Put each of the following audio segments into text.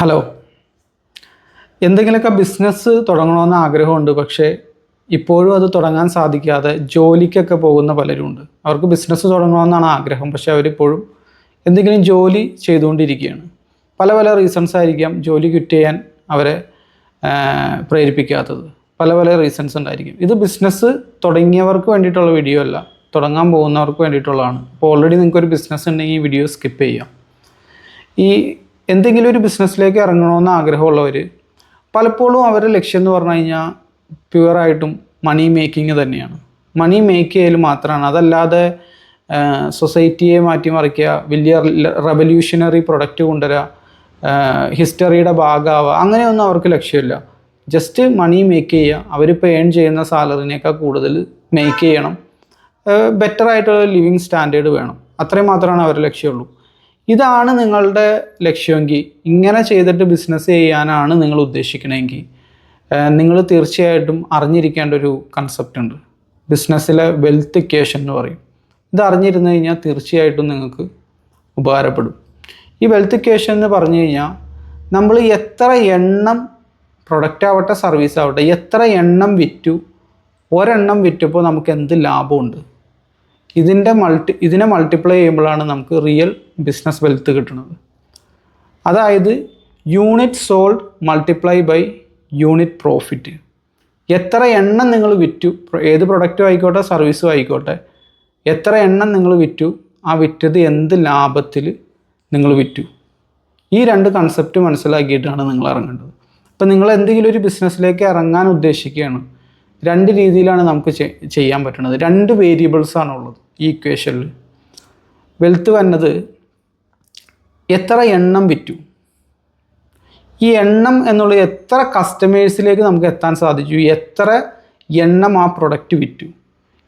Hello. എന്തെങ്കിലുമൊക്കെ business തുടങ്ങണമെന്ന് ആഗ്രഹമുണ്ട് പക്ഷേ ഇപ്പോഴും അത് തുടങ്ങാൻ സാധിക്കാതെ ജോലിക്കൊക്കെ പോകുന്ന പലരുമുണ്ട് അവർക്ക് ബിസിനസ് തുടങ്ങണമെന്നാണ് ആഗ്രഹം പക്ഷേ അവരിപ്പോഴും എന്തെങ്കിലും ജോലി ചെയ്തുകൊണ്ടിരിക്കുകയാണ്. പല പല റീസൺസ് ആയിരിക്കാം ജോലി ക്വിറ്റ് ചെയ്യാൻ അവരെ പ്രേരിപ്പിക്കാത്തത്. പല പല റീസൺസ് ഉണ്ടായിരിക്കും. ഇത് ബിസിനസ് തുടങ്ങിയവർക്ക് വേണ്ടിയിട്ടുള്ള വീഡിയോ അല്ല തുടങ്ങാൻ പോകുന്നവർക്ക് വേണ്ടിയിട്ടുള്ളതാണ്. അപ്പോൾ ഓൾറെഡി നിങ്ങൾക്കൊരു ബിസിനസ് ഉണ്ടെങ്കിൽ ഈ വീഡിയോ സ്കിപ്പ് ചെയ്യാം. ഈ എന്തെങ്കിലും ഒരു ബിസിനസ്സിലേക്ക് ഇറങ്ങണമെന്ന് ആഗ്രഹമുള്ളവർ പലപ്പോഴും അവരുടെ ലക്ഷ്യം എന്ന് പറഞ്ഞു കഴിഞ്ഞാൽ പ്യുവറായിട്ടും മണി മേക്കിംഗ് തന്നെയാണ്. മണി മേക്ക് ചെയ്യൽ മാത്രമാണ്. അതല്ലാതെ സൊസൈറ്റിയെ മാറ്റിമറിക്കുക വലിയ റെവല്യൂഷണറി പ്രൊഡക്റ്റ് കൊണ്ടുവരിക ഹിസ്റ്ററിയുടെ ഭാഗമാവുക അങ്ങനെയൊന്നും അവർക്ക് ലക്ഷ്യമില്ല. ജസ്റ്റ് മണി മേക്ക് ചെയ്യുക. അവരിപ്പോൾ ഏൺ ചെയ്യുന്ന സാലറിനേക്കാൾ കൂടുതൽ മേക്ക് ചെയ്യണം. ബെറ്റർ ആയിട്ടുള്ള ലിവിങ് സ്റ്റാൻഡേർഡ് വേണം. അത്രയും മാത്രമാണ് അവരുടെ ലക്ഷ്യമുള്ളൂ ഇതാണ് നിങ്ങളുടെ ലക്ഷ്യമെങ്കിൽ ഇങ്ങനെ ചെയ്തിട്ട് ബിസിനസ് ചെയ്യാനാണ് നിങ്ങൾ ഉദ്ദേശിക്കണമെങ്കിൽ. നിങ്ങൾ തീർച്ചയായിട്ടും അറിഞ്ഞിരിക്കേണ്ട ഒരു കൺസെപ്റ്റ് ഉണ്ട്. ബിസിനസ്സിലെ വെൽത്ത് ഇക്വേഷൻ എന്ന് പറയും. ഇത് അറിഞ്ഞിരുന്നു കഴിഞ്ഞാൽ തീർച്ചയായിട്ടും നിങ്ങൾക്ക് ഉപകാരപ്പെടും. ഈ വെൽത്ത് ഇക്വേഷൻ എന്ന് പറഞ്ഞു കഴിഞ്ഞാൽ നമ്മൾ എത്ര എണ്ണം പ്രൊഡക്റ്റ് ആവട്ടെ സർവീസ് ആവട്ടെ എത്ര എണ്ണം വിറ്റു ഒരെണ്ണം വിറ്റപ്പോൾ നമുക്ക് എന്ത് ലാഭമുണ്ട്? ഇതിന്റെ മൾട്ടി ഇതിനെ മൾട്ടിപ്ലൈ ചെയ്യുമ്പോഴാണ് നമുക്ക് റിയൽ ബിസിനസ് വെൽത്ത് കിട്ടുന്നത്. അതായത് unit sold multiply by unit profit എത്ര എണ്ണം നിങ്ങൾ വിറ്റു ഏത് പ്രൊഡക്റ്റും ആയിക്കോട്ടെ സർവീസും ആയിക്കോട്ടെ എത്ര എണ്ണം നിങ്ങൾ വിറ്റു ആ വിറ്റത് എന്ത് ലാഭത്തിൽ നിങ്ങൾ വിറ്റു? ഈ രണ്ട് കൺസെപ്റ്റ് മനസ്സിലാക്കിയിട്ടാണ് നിങ്ങൾ ഇറങ്ങേണ്ടത്. അപ്പം നിങ്ങൾ എന്തെങ്കിലും ഒരു ബിസിനസ്സിലേക്ക് ഇറങ്ങാൻ ഉദ്ദേശിക്കുകയാണ് രണ്ട് രീതിയിലാണ് നമുക്ക് ചെയ്യാൻ പറ്റുന്നത്. രണ്ട് വേരിയബിൾസ് ഉള്ളത് ഈ ഇക്വേഷനിൽ വെൽത്ത് വന്നത് എത്ര എണ്ണം വിറ്റു? ഈ എണ്ണം എന്നുള്ള എത്ര കസ്റ്റമേഴ്സിലേക്ക് നമുക്ക് എത്താൻ സാധിച്ചു? എത്ര എണ്ണം ആ പ്രൊഡക്റ്റ് വിറ്റു?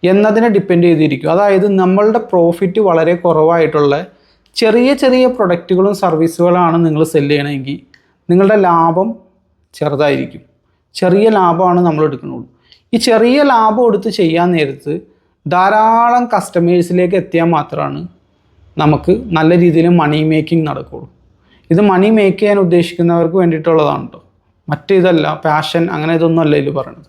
എന്നതിനെ ഡിപ്പെൻഡ് ചെയ്തിരിക്കും. അതായത് നമ്മളുടെ പ്രോഫിറ്റ് വളരെ കുറവായിട്ടുള്ള ചെറിയ ചെറിയ പ്രൊഡക്റ്റുകളും സർവീസുകളാണ് നിങ്ങൾ സെല്ല് ചെയ്യണമെങ്കിൽ നിങ്ങളുടെ ലാഭം ചെറുതായിരിക്കും. ചെറിയ ലാഭമാണ് നമ്മൾ എടുക്കുന്നുള്ളൂ ഈ ചെറിയ ലാഭം എടുത്ത് ചെയ്യാൻ നേരത്ത് ധാരാളം കസ്റ്റമേഴ്സിലേക്ക് എത്തിയാൽ മാത്രമാണ് നമുക്ക് നല്ല രീതിയിൽ മണി മേക്കിംഗ് നടക്കുള്ളൂ. ഇത് മണി മേക്ക് ചെയ്യാൻ ഉദ്ദേശിക്കുന്നവർക്ക് വേണ്ടിയിട്ടുള്ളതാണ് കേട്ടോ മറ്റേതല്ല പാഷൻ അങ്ങനെ ഇതൊന്നും അല്ല ഇതിൽ പറയണത്.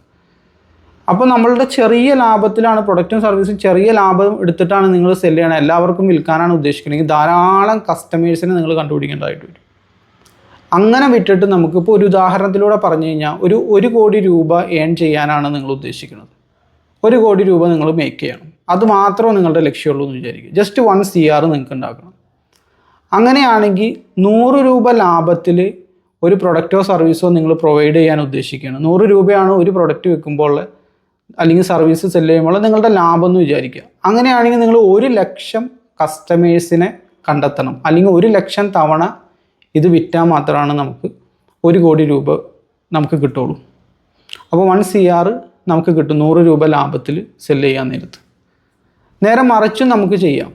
അപ്പോൾ നമ്മളുടെ ചെറിയ ലാഭത്തിലാണ് പ്രൊഡക്റ്റും സർവീസും ചെറിയ ലാഭം എടുത്തിട്ടാണ് നിങ്ങൾ സെല്ല് ചെയ്യണം എല്ലാവർക്കും വിൽക്കാനാണ് ഉദ്ദേശിക്കുന്നത്. ധാരാളം കസ്റ്റമേഴ്സിനെ നിങ്ങൾ കണ്ടുപിടിക്കേണ്ടതായിട്ട് വരും. അങ്ങനെ വിട്ടിട്ട് നമുക്കിപ്പോൾ ഒരു ഉദാഹരണത്തിലൂടെ പറഞ്ഞു കഴിഞ്ഞാൽ ഒരു ഒരു കോടി രൂപ ഏൺ ചെയ്യാനാണ് നിങ്ങൾ ഉദ്ദേശിക്കുന്നത്. ഒരു കോടി രൂപ നിങ്ങൾ മേക്ക് ചെയ്യണം. അത് മാത്രമേ നിങ്ങളുടെ ലക്ഷ്യമുള്ളൂ എന്ന് വിചാരിക്കുക. ജസ്റ്റ് വൺ സി ആർ നിങ്ങൾക്ക് ഉണ്ടാക്കണം. അങ്ങനെയാണെങ്കിൽ നൂറ് രൂപ ലാഭത്തിൽ ഒരു പ്രൊഡക്റ്റോ സർവീസോ നിങ്ങൾ പ്രൊവൈഡ് ചെയ്യാൻ ഉദ്ദേശിക്കുകയാണ്. നൂറ് രൂപയാണ് ഒരു പ്രൊഡക്റ്റ് വെക്കുമ്പോൾ അല്ലെങ്കിൽ സർവീസ് സെൽ ചെയ്യുമ്പോൾ നിങ്ങളുടെ ലാഭം എന്ന് വിചാരിക്കുക. അങ്ങനെയാണെങ്കിൽ നിങ്ങൾ ഒരു ലക്ഷം കസ്റ്റമേഴ്സിനെ കണ്ടെത്തണം. അല്ലെങ്കിൽ ഒരു ലക്ഷം തവണ ഇത് വിറ്റാൽ മാത്രമാണ് നമുക്ക് ഒരു കോടി രൂപ നമുക്ക് കിട്ടുള്ളൂ. അപ്പോൾ വൺ സി ആർ നമുക്ക് കിട്ടും നൂറ് രൂപ ലാഭത്തിൽ സെൽ ചെയ്യാൻ നേരത്ത്. നേരെ മറിച്ചും നമുക്ക് ചെയ്യാം.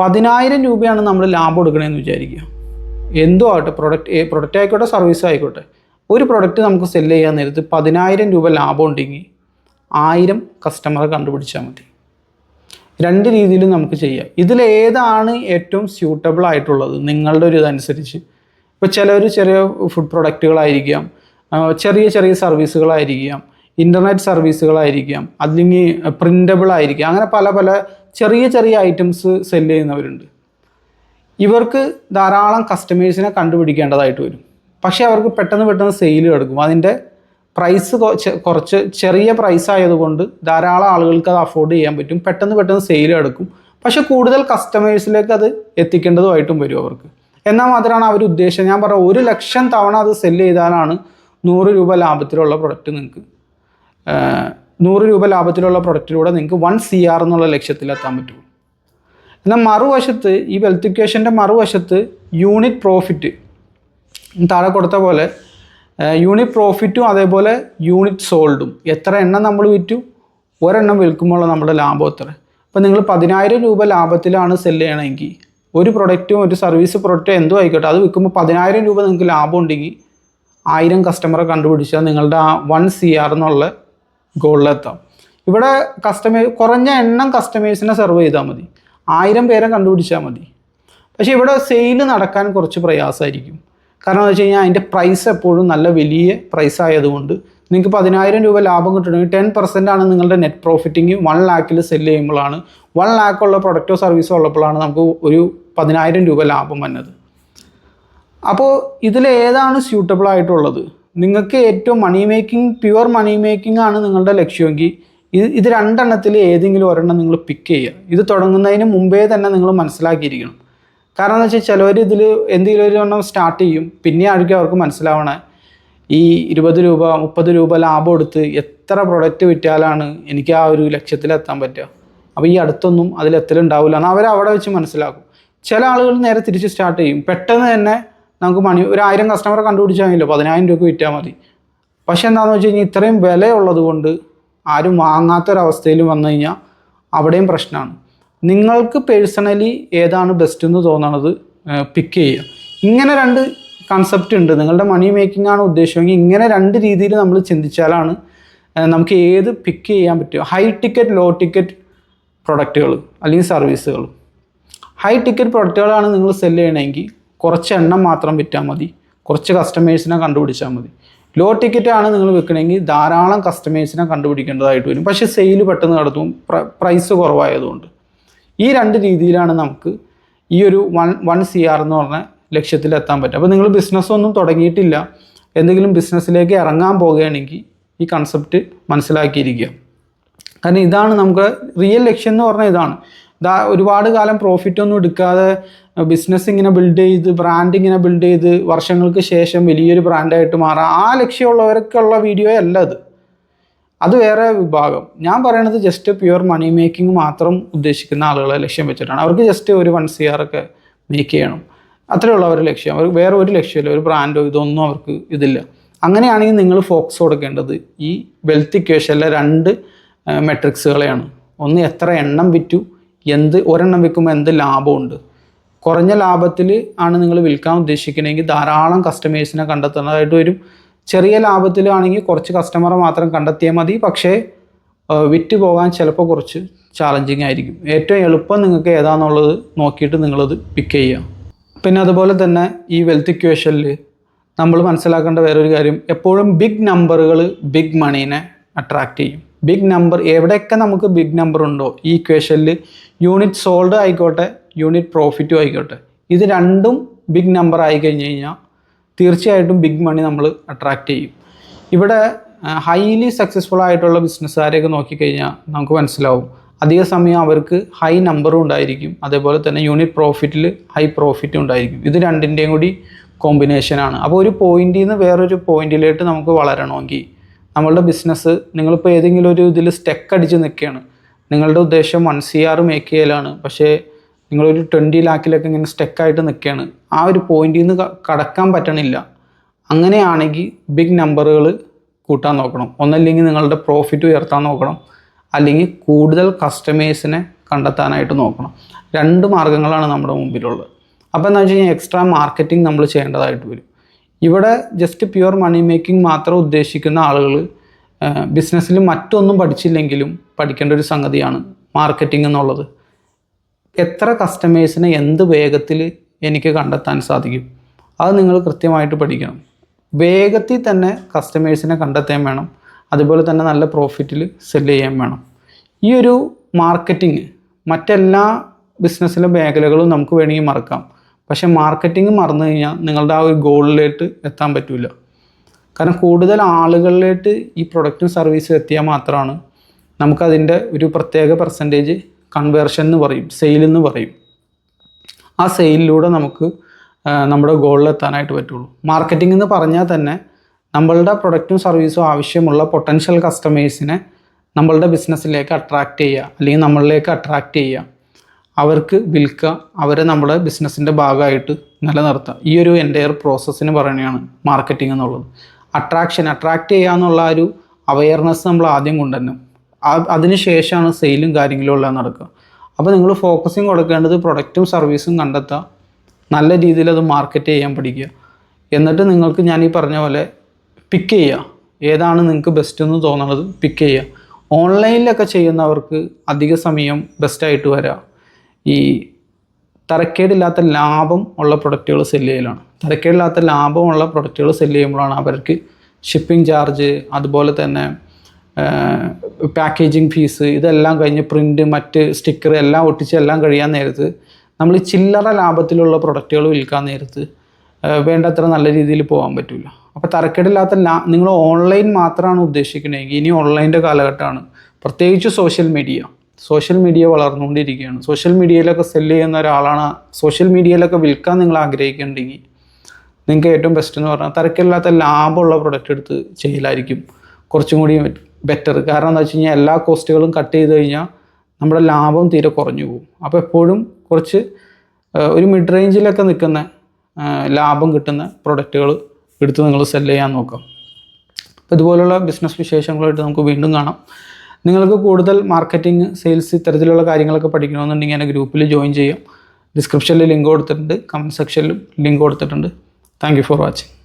പതിനായിരം രൂപയാണ് നമ്മൾ ലാഭം എടുക്കണമെന്ന് വിചാരിക്കുക. എന്തോ ആവട്ടെ പ്രൊഡക്റ്റ് പ്രൊഡക്റ്റ് ആയിക്കോട്ടെ സർവീസ് ആയിക്കോട്ടെ. ഒരു പ്രൊഡക്റ്റ് നമുക്ക് സെൽ ചെയ്യാൻ നേരത്ത് പതിനായിരം രൂപ ലാഭം ഉണ്ടെങ്കിൽ ആയിരം കസ്റ്റമറെ കണ്ടുപിടിച്ചാൽ മതി. രണ്ട് രീതിയിലും നമുക്ക് ചെയ്യാം. ഇതിലേതാണ് ഏറ്റവും സ്യൂട്ടബിൾ ആയിട്ടുള്ളത് നിങ്ങളുടെ ഒരു ഇതനുസരിച്ച്. ഇപ്പോൾ ചിലർ ചെറിയ ഫുഡ് പ്രൊഡക്റ്റുകളായിരിക്കാം ചെറിയ ചെറിയ സർവീസുകളായിരിക്കാം ഇന്റർനെറ്റ് സർവീസുകളായിരിക്കാം അല്ലെങ്കിൽ പ്രിന്റബിൾ ആയിരിക്കാം. അങ്ങനെ പല പല ചെറിയ ചെറിയ ഐറ്റംസ് സെൽ ചെയ്യുന്നവരുണ്ട്. ഇവർക്ക് ധാരാളം കസ്റ്റമേഴ്സിനെ കണ്ടുപിടിക്കേണ്ടതായിട്ട് വരും. പക്ഷേ അവർക്ക് പെട്ടെന്ന് പെട്ടെന്ന് സെയിൽ എടുക്കും. അതിന്റെ പ്രൈസ് കുറച്ച് ചെറിയ പ്രൈസ് ആയതുകൊണ്ട് ധാരാളം ആളുകൾക്ക് അത് അഫോർഡ് ചെയ്യാൻ പറ്റും. പെട്ടെന്ന് പെട്ടെന്ന് സെയിൽ എടുക്കും. പക്ഷെ കൂടുതൽ കസ്റ്റമേഴ്സിലേക്ക് അത് എത്തിക്കേണ്ടതുമായിട്ടും വരും അവർക്ക്. എന്നാൽ മാത്രമാണ് അവർ ഉദ്ദേശം ഞാൻ പറഞ്ഞ ഒരു ലക്ഷം തവണ അത് സെല്ല് ചെയ്താലാണ് നൂറ് രൂപ ലാഭത്തിലുള്ള പ്രൊഡക്റ്റ് നിങ്ങൾക്ക് നൂറ് രൂപ ലാഭത്തിലുള്ള പ്രൊഡക്റ്റിലൂടെ നിങ്ങൾക്ക് വൺ സി ആർ എന്നുള്ള ലക്ഷ്യത്തിലെത്താൻ പറ്റുള്ളൂ എന്നാൽ മറുവശത്ത് ഈ വെൽത്ത് ഇക്വേഷന്റെ മറുവശത്ത് യൂണിറ്റ് പ്രോഫിറ്റ് താഴെ കൊടുത്ത പോലെ യൂണിറ്റ് പ്രോഫിറ്റും അതേപോലെ യൂണിറ്റ് സോൾഡും എത്ര എണ്ണം നമ്മൾ വിറ്റു? ഒരെണ്ണം വിൽക്കുമ്പോൾ നമ്മുടെ ലാഭം എത്ര? അപ്പോൾ നിങ്ങൾ പതിനായിരം രൂപ ലാഭത്തിലാണ് സെല്ല് ചെയ്യണമെങ്കിൽ ഒരു പ്രൊഡക്റ്റും ഒരു സർവീസ് പ്രൊഡക്റ്റോ എന്തോ ആയിക്കോട്ടെ അത് വിൽക്കുമ്പോൾ പതിനായിരം രൂപ നിങ്ങൾക്ക് ലാഭം ഉണ്ടെങ്കിൽ ആയിരം കസ്റ്റമറെ കണ്ടുപിടിച്ചാൽ നിങ്ങളുടെ ആ വൺ സി ആർ എന്നുള്ള ഗോളിലെത്താം ഇവിടെ കസ്റ്റമേ കുറഞ്ഞ എണ്ണം കസ്റ്റമേഴ്സിനെ സെർവ് ചെയ്താൽ മതി. ആയിരം പേരെ കണ്ടുപിടിച്ചാൽ മതി. പക്ഷേ ഇവിടെ സെയിൽ നടക്കാൻ കുറച്ച് പ്രയാസമായിരിക്കും. കാരണം എന്ന് വെച്ച് കഴിഞ്ഞാൽ അതിന്റെ പ്രൈസ് എപ്പോഴും നല്ല വലിയ പ്രൈസ് ആയതുകൊണ്ട് നിങ്ങൾക്ക് പതിനായിരം രൂപ ലാഭം കിട്ടണമെങ്കിൽ ടെൻ പെർസെന്റ് ആണ് നിങ്ങളുടെ നെറ്റ് പ്രോഫിറ്റിങ് വൺ ലാക്കിൽ സെൽ ചെയ്യുമ്പോഴാണ്. വൺ ലാക്കുള്ള പ്രൊഡക്റ്റോ സർവീസോ ഉള്ളപ്പോഴാണ് നമുക്ക് ഒരു പതിനായിരം രൂപ ലാഭം വന്നത്. അപ്പോൾ ഇതിൽ ഏതാണ് സ്യൂട്ടബിൾ ആയിട്ടുള്ളത്? നിങ്ങൾക്ക് ഏറ്റവും money making pure money making ആണ് നിങ്ങളുടെ ലക്ഷ്യമെങ്കിൽ ഇത് ഇത് രണ്ടെണ്ണത്തിൽ ഏതെങ്കിലും ഒരെണ്ണം നിങ്ങൾ പിക്ക് ചെയ്യുക. ഇത് തുടങ്ങുന്നതിന് മുമ്പേ തന്നെ നിങ്ങൾ മനസ്സിലാക്കിയിരിക്കണം. കാരണം എന്ന് വെച്ചാൽ ചിലവർ ഇതിൽ എന്തെങ്കിലും ഒരു എണ്ണം സ്റ്റാർട്ട് ചെയ്യും. പിന്നെ ആയിരിക്കും അവർക്ക് മനസ്സിലാവണേ. ഈ ഇരുപത് രൂപ മുപ്പത് രൂപ ലാഭം എടുത്ത് എത്ര പ്രൊഡക്റ്റ് വിറ്റാലാണ് എനിക്ക് ആ ഒരു ലക്ഷ്യത്തിലെത്താൻ പറ്റുക. അപ്പോൾ ഈ അടുത്തൊന്നും അതിലെത്തലുണ്ടാവില്ല എന്ന് അവർ അവിടെ വെച്ച് മനസ്സിലാക്കും. ചില ആളുകൾ നേരെ തിരിച്ച് സ്റ്റാർട്ട് ചെയ്യും. പെട്ടെന്ന് തന്നെ നമുക്ക് മണി ഒരു ആയിരം കസ്റ്റമറെ കണ്ടുപിടിച്ചാൽ മതിയല്ലോ. പതിനായിരം രൂപ വിറ്റാൽ മതി. പക്ഷേ എന്താണെന്ന് വെച്ച് കഴിഞ്ഞാൽ ഇത്രയും വിലയുള്ളത് കൊണ്ട് ആരും വാങ്ങാത്തൊരവസ്ഥയിൽ വന്നു കഴിഞ്ഞാൽ അവിടെയും പ്രശ്നമാണ് നിങ്ങൾക്ക് പേഴ്സണലി ഏതാണ് ബെസ്റ്റ് എന്ന് തോന്നണത് പിക്ക് ചെയ്യുക. ഇങ്ങനെ രണ്ട് കൺസെപ്റ്റ് ഉണ്ട്. നിങ്ങളുടെ മണി മേക്കിംഗ് ആണ് ഉദ്ദേശമെങ്കിൽ ഇങ്ങനെ രണ്ട് രീതിയിൽ നമ്മൾ ചിന്തിച്ചാലാണ് നമുക്ക് ഏത് പിക്ക് ചെയ്യാൻ പറ്റുക. ഹൈ ടിക്കറ്റ് ലോ ടിക്കറ്റ് പ്രൊഡക്റ്റുകൾ അല്ലെങ്കിൽ സർവീസുകൾ ഹൈ ടിക്കറ്റ് പ്രൊഡക്റ്റുകളാണ് നിങ്ങൾ സെൽ ചെയ്യണമെങ്കിൽ കുറച്ച് എണ്ണം മാത്രം വിറ്റാൽ മതി. കുറച്ച് കസ്റ്റമേഴ്സിനെ കണ്ടുപിടിച്ചാൽ മതി. ലോ ടിക്കറ്റാണ് നിങ്ങൾ വിൽക്കണമെങ്കിൽ ധാരാളം കസ്റ്റമേഴ്സിനെ കണ്ടുപിടിക്കേണ്ടതായിട്ട് വരും. പക്ഷേ സെയിൽ പെട്ടെന്ന് നടത്തും. പ്രൈസ് കുറവായതുകൊണ്ട്. ഈ രണ്ട് രീതിയിലാണ് നമുക്ക് ഈ ഒരു വൺ വൺ സി ആർ എന്ന് പറഞ്ഞ ലക്ഷ്യത്തിലെത്താൻ പറ്റും അപ്പോൾ നിങ്ങൾ ബിസിനസ്സൊന്നും തുടങ്ങിയിട്ടില്ല. എന്തെങ്കിലും ബിസിനസ്സിലേക്ക് ഇറങ്ങാൻ പോവുകയാണെങ്കിൽ ഈ കൺസെപ്റ്റ് മനസ്സിലാക്കിയിരിക്കുക. കാരണം ഇതാണ് നമുക്ക് റിയൽ ലക്ഷ്യം എന്ന് പറഞ്ഞാൽ ഇതാണ്. ഇതാ ഒരുപാട് കാലം പ്രോഫിറ്റ് ഒന്നും എടുക്കാതെ ബിസിനസ് ഇങ്ങനെ ബിൽഡ് ചെയ്ത് ബ്രാൻഡ് ഇങ്ങനെ ബിൽഡ് ചെയ്ത് വർഷങ്ങൾക്ക് ശേഷം വലിയൊരു ബ്രാൻഡായിട്ട് മാറാം ആ ലക്ഷ്യമുള്ളവർക്കുള്ള വീഡിയോ അല്ല അത്. അത് വേറെ വിഭാഗം. ഞാൻ പറയണത് ജസ്റ്റ് പ്യുവർ മണി മേക്കിംഗ് മാത്രം ഉദ്ദേശിക്കുന്ന ആളുകളെ ലക്ഷ്യം വെച്ചിട്ടാണ്. അവർക്ക് ജസ്റ്റ് ഒരു വൺ സി ആർ ഒക്കെ മേക്ക് ചെയ്യണം. അത്രേ ഉള്ള അവരുടെ ലക്ഷ്യം. അവർക്ക് വേറെ ഒരു ലക്ഷ്യമില്ല ഒരു ബ്രാൻഡോ ഇതൊന്നും അവർക്ക് ഇതില്ല. അങ്ങനെയാണെങ്കിൽ നിങ്ങൾ ഫോക്കസ് കൊടുക്കേണ്ടത് ഈ വെൽത്ത് ഇക്വേഷനിലെ രണ്ട് മെട്രിക്സുകളെയാണ് ഒന്ന് എത്ര എണ്ണം വിറ്റു എന്ത് ഒരെണ്ണം വിൽക്കുമ്പോൾ എന്ത് ലാഭമുണ്ട്. കുറഞ്ഞ ലാഭത്തിൽ ആണ് നിങ്ങൾ വിൽക്കാൻ ഉദ്ദേശിക്കണമെങ്കിൽ ധാരാളം കസ്റ്റമേഴ്സിനെ കണ്ടെത്തുന്നതായിട്ട് വരും. ചെറിയ ലാഭത്തിലാണെങ്കിൽ കുറച്ച് കസ്റ്റമറെ മാത്രം കണ്ടെത്തിയാൽ മതി. പക്ഷേ വിറ്റ് പോകാൻ ചിലപ്പോൾ കുറച്ച് ചാലഞ്ചിങ് ആയിരിക്കും. ഏറ്റവും എളുപ്പം നിങ്ങൾക്ക് ഏതാണെന്നുള്ളത് നോക്കിയിട്ട് നിങ്ങളത് പിക്ക് ചെയ്യുക. പിന്നെ അതുപോലെ തന്നെ ഈ വെൽത്ത് ഇക്വേഷനിൽ നമ്മൾ മനസ്സിലാക്കേണ്ട വേറൊരു കാര്യം എപ്പോഴും ബിഗ് നമ്പറുകൾ ബിഗ് മണീനെ അട്രാക്റ്റ് ചെയ്യും. ബിഗ് നമ്പർ എവിടെയൊക്കെ നമുക്ക് ബിഗ് നമ്പർ ഉണ്ടോ ഈ ഇക്വേഷനിൽ യൂണിറ്റ് സോൾഡ് ആയിക്കോട്ടെ യൂണിറ്റ് പ്രോഫിറ്റും ആയിക്കോട്ടെ. ഇത് രണ്ടും ബിഗ് നമ്പർ ആയി കഴിഞ്ഞ് കഴിഞ്ഞാൽ തീർച്ചയായിട്ടും ബിഗ് മണി നമ്മൾ അട്രാക്റ്റ് ചെയ്യും. ഇവിടെ ഹൈലി സക്സസ്ഫുൾ ആയിട്ടുള്ള ബിസിനസ്സുകാരെയൊക്കെ നോക്കിക്കഴിഞ്ഞാൽ നമുക്ക് മനസ്സിലാവും. അധിക സമയം അവർക്ക് ഹൈ നമ്പറും ഉണ്ടായിരിക്കും. അതേപോലെ തന്നെ യൂണിറ്റ് പ്രോഫിറ്റിൽ ഹൈ പ്രോഫിറ്റും ഉണ്ടായിരിക്കും. ഇത് രണ്ടിന്റെയും കൂടി കോമ്പിനേഷനാണ് അപ്പോൾ ഒരു പോയിന്റിൽ നിന്ന് വേറൊരു പോയിന്റിലേക്ക് നമുക്ക് വളരണമെങ്കിൽ നമ്മളുടെ ബിസിനസ് നിങ്ങളിപ്പോൾ ഏതെങ്കിലും ഒരു ഇതിൽ സ്റ്റെക്ക് അടിച്ച് നിൽക്കുകയാണ്. നിങ്ങളുടെ ഉദ്ദേശം വൺ സി മേക്ക് ചെയ്യലാണ്. പക്ഷേ നിങ്ങളൊരു ട്വന്റി ലാക്കിലൊക്കെ ഇങ്ങനെ സ്റ്റെക്കായിട്ട് നിൽക്കുകയാണ് ആ ഒരു പോയിന്റിൽ നിന്ന് കടക്കാൻ പറ്റണില്ല. അങ്ങനെയാണെങ്കിൽ ബിഗ് നമ്പറുകൾ കൂട്ടാൻ നോക്കണം. ഒന്നല്ലെങ്കിൽ നിങ്ങളുടെ പ്രോഫിറ്റ് ഉയർത്താൻ നോക്കണം. അല്ലെങ്കിൽ കൂടുതൽ കസ്റ്റമേഴ്സിനെ കണ്ടെത്താനായിട്ട് നോക്കണം. രണ്ട് മാർഗങ്ങളാണ് നമ്മുടെ മുമ്പിലുള്ളത്. അപ്പോൾ എന്താ വെച്ച് കഴിഞ്ഞാൽ എക്സ്ട്രാ മാർക്കറ്റിംഗ് നമ്മൾ ചെയ്യേണ്ടതായിട്ട് വരും. ഇവിടെ ജസ്റ്റ് പ്യുവർ മണി മേക്കിംഗ് മാത്രം ഉദ്ദേശിക്കുന്ന ആളുകൾ ബിസിനസ്സിൽ മറ്റൊന്നും പഠിച്ചില്ലെങ്കിലും പഠിക്കേണ്ട ഒരു സംഗതിയാണ് മാർക്കറ്റിംഗ് എന്നുള്ളത്. എത്ര കസ്റ്റമേഴ്സിനെ എന്ത് വേഗത്തിൽ എനിക്ക് കണ്ടെത്താൻ സാധിക്കും? അത് നിങ്ങൾ കൃത്യമായിട്ട് പഠിക്കണം. വേഗത്തിൽ തന്നെ കസ്റ്റമേഴ്സിനെ കണ്ടെത്താൻ വേണം. അതുപോലെ തന്നെ നല്ല പ്രോഫിറ്റിൽ സെല്ല് ചെയ്യാൻ വേണം. ഈ ഒരു മാർക്കറ്റിംഗ് മറ്റെല്ലാ ബിസിനസ്സിലെ മേഖലകളും നമുക്ക് വേണമെങ്കിൽ മറക്കാം. പക്ഷേ മാർക്കറ്റിംഗ് മറന്നു കഴിഞ്ഞാൽ നിങ്ങളുടെ ആ ഒരു ഗോളിലേക്ക് എത്താൻ പറ്റില്ല കാരണം കൂടുതൽ ആളുകളിലേക്ക് ഈ പ്രൊഡക്റ്റും സർവീസും എത്തിയാൽ മാത്രമാണ് നമുക്കതിന്റെ ഒരു പ്രത്യേക പെർസെന്റേജ് കൺവേർഷൻ എന്ന് പറയും സെയിൽ എന്ന് പറയും. ആ സെയിലിലൂടെ നമുക്ക് നമ്മുടെ നമ്മുടെ ഗോളിലെത്താനായിട്ട് പറ്റുള്ളൂ. മാർക്കറ്റിംഗ് എന്ന് പറഞ്ഞാൽ തന്നെ നമ്മളുടെ പ്രൊഡക്റ്റും സർവീസും ആവശ്യമുള്ള പൊട്ടൻഷ്യൽ കസ്റ്റമേഴ്സിനെ നമ്മളുടെ ബിസിനസ്സിലേക്ക് അട്രാക്റ്റ് ചെയ്യുക അല്ലെങ്കിൽ നമ്മളിലേക്ക് അട്രാക്റ്റ് ചെയ്യുക. അവർക്ക് വിൽക്കുക അവരെ നമ്മുടെ ബിസിനസ്സിന്റെ ഭാഗമായിട്ട് നിലനിർത്തുക. ഈ ഒരു എന്റയർ പ്രോസസ്സിന് പറയുകയാണ് മാർക്കറ്റിംഗ് എന്നുള്ളത്. അട്രാക്ഷൻ അട്രാക്റ്റ് ചെയ്യുക എന്നുള്ള ഒരു അവയർനെസ് നമ്മൾ ആദ്യം കൊണ്ടുവരണം. ആ- അതിന് ശേഷമാണ് സെയിലും കാര്യങ്ങളും എല്ലാം നടക്കുക. അപ്പോൾ നിങ്ങൾ ഫോക്കസിങ് കൊടുക്കേണ്ടത് പ്രൊഡക്റ്റും സർവീസും കണ്ടെത്തുക. നല്ല രീതിയിൽ അത് മാർക്കറ്റ് ചെയ്യാൻ പഠിക്കുക. എന്നിട്ട് നിങ്ങൾക്ക് ഞാൻ ഈ പറഞ്ഞ പോലെ പിക്ക് ചെയ്യുക. ഏതാണ് നിങ്ങൾക്ക് ബെസ്റ്റ് എന്ന് തോന്നുന്നത് പിക്ക് ചെയ്യുക. ഓൺലൈനിലൊക്കെ ചെയ്യുന്നവർക്ക് അധിക സമയം ബെസ്റ്റായിട്ട് വരാം. ഈ തരക്കേടില്ലാത്ത ലാഭം ഉള്ള പ്രൊഡക്റ്റുകൾ സെല്ല് ചെയ്യലാണ്. തരക്കേടില്ലാത്ത ലാഭമുള്ള പ്രൊഡക്റ്റുകൾ സെല്ല് ചെയ്യുമ്പോഴാണ് അവർക്ക് ഷിപ്പിംഗ് ചാർജ് അതുപോലെ തന്നെ പാക്കേജിങ് ഫീസ് ഇതെല്ലാം കഴിഞ്ഞ് പ്രിന്റ് മറ്റ് സ്റ്റിക്കർ എല്ലാം ഒട്ടിച്ച് എല്ലാം കഴിയാൻ നേരത്ത് നമ്മൾ ചില്ലറ ലാഭത്തിലുള്ള പ്രൊഡക്റ്റുകൾ വിൽക്കാൻ നേരത്ത് വേണ്ടത്ര നല്ല രീതിയിൽ പോകാൻ പറ്റില്ല അപ്പോൾ തരക്കേടില്ലാത്ത ലാ നിങ്ങൾ ഓൺലൈൻ മാത്രമാണ് ഉദ്ദേശിക്കുന്നതെങ്കിൽ ഇനി ഓൺലൈന്റെ കാലഘട്ടമാണ്. പ്രത്യേകിച്ച് സോഷ്യൽ മീഡിയ സോഷ്യൽ മീഡിയ വളർന്നുകൊണ്ടിരിക്കുകയാണ്. സോഷ്യൽ മീഡിയയിലൊക്കെ സെല്ല് ചെയ്യുന്ന ഒരാളാണ് സോഷ്യൽ മീഡിയയിലൊക്കെ വിൽക്കാൻ നിങ്ങൾ ആഗ്രഹിക്കുന്നുണ്ടെങ്കിൽ നിങ്ങൾക്ക് ഏറ്റവും ബെസ്റ്റ് എന്ന് പറഞ്ഞാൽ തിരക്കില്ലാത്ത ലാഭമുള്ള പ്രൊഡക്റ്റ് എടുത്ത് ചെയ്യലായിരിക്കും. കുറച്ചും കൂടി ബെറ്റർ കാരണം എന്താ വെച്ച് കഴിഞ്ഞാൽ എല്ലാ കോസ്റ്റുകളും കട്ട് ചെയ്ത് കഴിഞ്ഞാൽ നമ്മുടെ ലാഭം തീരെ കുറഞ്ഞു പോകും. അപ്പോൾ എപ്പോഴും കുറച്ച് ഒരു മിഡ് റേഞ്ചിലൊക്കെ നിൽക്കുന്ന ലാഭം കിട്ടുന്ന പ്രൊഡക്റ്റുകൾ എടുത്ത് നിങ്ങൾ സെൽ ചെയ്യാൻ നോക്കാം. അപ്പോൾ ഇതുപോലുള്ള ബിസിനസ് വിശേഷങ്ങളായിട്ട് നമുക്ക് വീണ്ടും കാണാം. നിങ്ങൾക്ക് കൂടുതൽ മാർക്കറ്റിംഗ് സെയിൽസ് ഇത്തരത്തിലുള്ള കാര്യങ്ങളൊക്കെ പഠിക്കണമെന്നുണ്ടെങ്കിൽ എന്റെ ഗ്രൂപ്പിൽ ജോയിൻ ചെയ്യാം. ഡിസ്ക്രിപ്ഷനിൽ ലിങ്ക് കൊടുത്തിട്ടുണ്ട്. കമന്റ് സെക്ഷനിലും ലിങ്ക് കൊടുത്തിട്ടുണ്ട്. Thank for watching